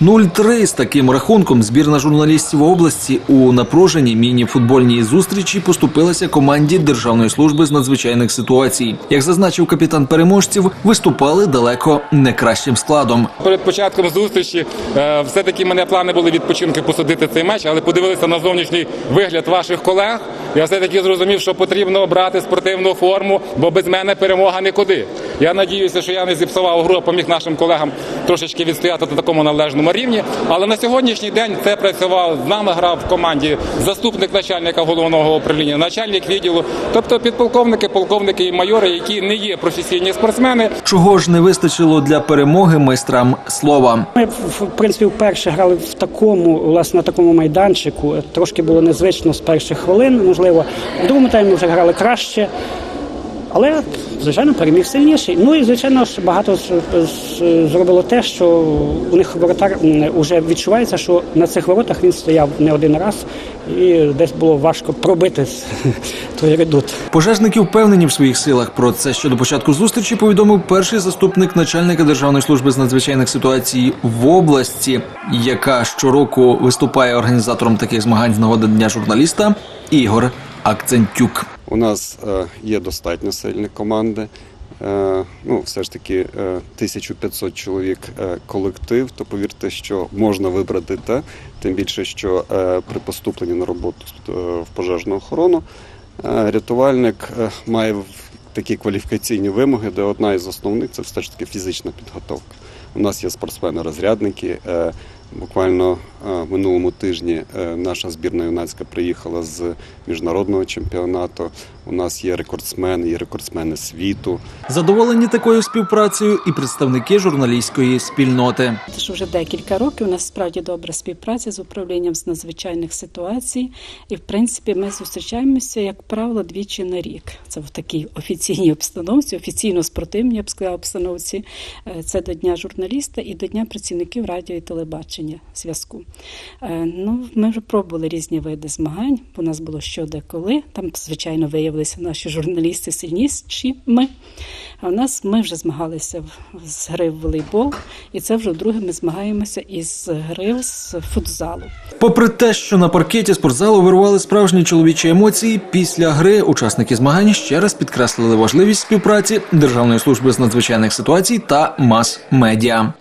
0-3 з таким рахунком збірна журналістів області у напруженій міні-футбольній зустрічі поступилася команді Державної служби з надзвичайних ситуацій. Як зазначив капітан переможців, виступали далеко не кращим складом. Перед початком зустрічі е, все-таки мене плани були відпочинки посадити цей меч, але подивилися на зовнішній вигляд ваших колег. Я все-таки зрозумів, що потрібно брати спортивну форму, бо без мене перемога нікуди. Я надіюся, що я не зіпсував гру, а поміг нашим колегам трошечки відстояти на такому належному рівні. Але на сьогоднішній день це працював з нами грав в команді заступник начальника головного управління, начальник відділу, тобто підполковники, полковники і майори, які не є професійні спортсмени, Чого ж не вистачило для перемоги майстрам слова? Ми в в принципі вперше грали в такому, власне, на такому майданчику. Трошки було незвично з перших хвилин, можливо. В другому таймі вже грали краще. Але, звичайно, переміг сильніший. Ну і звичайно ж багато зробило те, що у них воротар вже відчувається, що на цих воротах він стояв не один раз, і десь було важко пробити той редут. Пожежники впевнені в своїх силах. Про це ще до початку зустрічі повідомив перший заступник начальника Державної служби з надзвичайних ситуацій в області, яка щороку виступає організатором таких змагань з нагоди дня журналіста Ігор Акцентюк. У нас е, є достатньо сильні команди. Е, ну, все ж таки, е, 1500 чоловік е, колектив, то повірте, що можна вибрати те, тим більше, що при поступленні на роботу в пожежну охорону рятувальник має такі кваліфікаційні вимоги, де одна із основних це все ж таки фізична підготовка. У нас є спортсмени-розрядники. Е, Буквально в минулому тижні е, наша збірна юнацька приїхала з міжнародного чемпіонату. У нас є рекордсмени, є рекордсмени світу. Задоволені такою співпрацею і представники журналістської спільноти. Це ж вже декілька років. У нас справді добра співпраця з управлінням з надзвичайних ситуацій. І, в принципі, ми зустрічаємося, як правило, двічі на рік. Це в такій офіційній обстановці, офіційно спортивній, я б сказала, обстановці. Е, Це до Дня журналіста і до Дня працівників радіо і телебачення зв'язку. Е, Ну, ми вже пробували різні види змагань. У нас було що деколи. Там, звичайно, виявилися наші журналісти сильніші ми. А в нас ми вже змагалися з гри в волейбол, і це вже вдруге ми змагаємося із гри з футзалу. Попри те, що на паркеті спортзалу вирували справжні чоловічі емоції, після гри учасники змагань ще раз підкреслили важливість співпраці Державної служби з надзвичайних ситуацій та мас-медіа.